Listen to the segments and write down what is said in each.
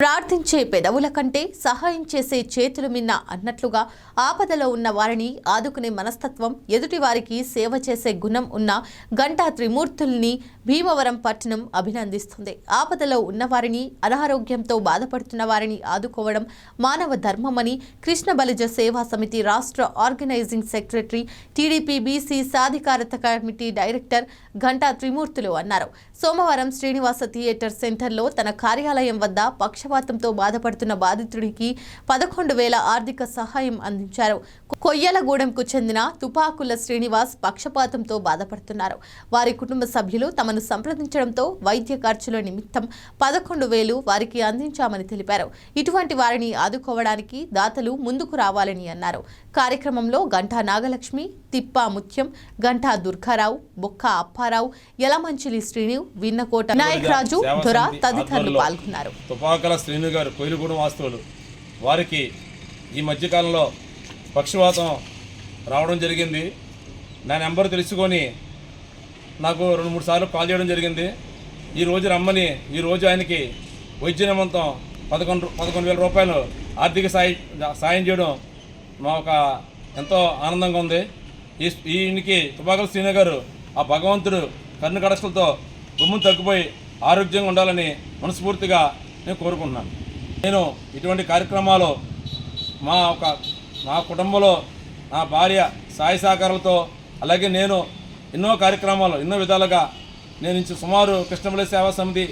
ప్రార్థించే పెదవుల కంటే సహాయం చేసే చేతులు మిన్న అన్నట్లుగా ఆపదలో ఉన్న వారిని ఆదుకునే మనస్తత్వం ఎదుటి వారికి సేవ చేసే గుణం ఉన్న గంటా త్రిమూర్తుల్ని భీమవరం పట్టణం అభినందిస్తుంది. ఆపదలో ఉన్నవారిని అనారోగ్యంతో బాధపడుతున్న వారిని ఆదుకోవడం మానవ ధర్మమని కృష్ణ బలిజ సేవా సమితి రాష్ట్ర ఆర్గనైజింగ్ సెక్రటరీ టీడీపీ బీసీ సాధికారత కమిటీ డైరెక్టర్ గంటా త్రిమూర్తులు అన్నారు. సోమవారం శ్రీనివాస థియేటర్ సెంటర్లో తన కార్యాలయం వద్ద పక్ష పక్షవాతంతో బాధపడుతున్న బాధితుడికి పదకొండు వేల ఆర్థిక సహాయం అందించారు. కొయ్యలగూడెంకు చెందిన తుపాకుల శ్రీనివాస్ పక్షపాతంతో బాధపడుతున్నారు. వారి కుటుంబ సభ్యులు తమను సంప్రదించడంతో వైద్య ఖర్చుల నిమిత్తం పదకొండు వేలు వారికి అందించామని తెలిపారు. ఇటువంటి వారిని ఆదుకోవడానికి దాతలు ముందుకు రావాలని అన్నారు. కార్యక్రమంలో గంటా నాగలక్ష్మి తిప్పా ముత్యం గంటా దుర్గారావు బొక్క అప్పారావు యలమంచిలి శ్రీను విన్నకోట నాయక్ రాజు దొర తదితరులు పాల్గొన్నారు. తుపాకల శ్రీను గారు కోయిలగూడెం వాస్తవులు. వారికి ఈ మధ్యకాలంలో పక్షవాతం రావడం జరిగింది. నా నెంబర్ తెలుసుకొని నాకు రెండు మూడు సార్లు కాల్ చేయడం జరిగింది. ఈ రోజు రమ్మని ఈ రోజు ఆయనకి వైద్య నిమంతం పదకొండు పదకొండు వేల రూపాయలు ఆర్థిక సాయి సాయం చేయడం మా ఒక ఎంతో ఆనందంగా ఉంది. ఈ ఈయనకి తుపాకల శ్రీను గారు ఆ భగవంతుడు కన్ను కడసలతో గుమ్మం తగ్గిపోయి ఆరోగ్యంగా ఉండాలని మనస్ఫూర్తిగా నేను కోరుకుంటున్నాను. నేను ఇటువంటి కార్యక్రమాలు మా ఒక మా కుటుంబంలో నా భార్య సాయి సహకారాలతో అలాగే నేను ఎన్నో కార్యక్రమాలు ఎన్నో విధాలుగా నేను ఇంచు సుమారు కృష్ణమల సేవా సమితి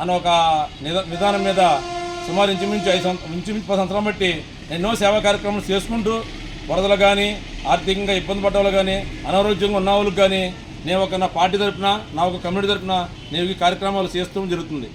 అన్న ఒక విధానం మీద సుమారు ఇంచుమించు ఐదు ఇంచుమించు పది సంవత్సరాలు బట్టి ఎన్నో సేవా కార్యక్రమాలు చేసుకుంటూ వరదలు కానీ ఆర్థికంగా ఇబ్బంది పడ్డ వాళ్ళు కానీ అనారోగ్యంగా ఉన్న వాళ్ళకి కానీ నేను ఒక నా పార్టీ తరఫున నా ఒక కమ్యూనిటీ తరపున నేను ఈ కార్యక్రమాలు చేస్తూ జరుగుతుంది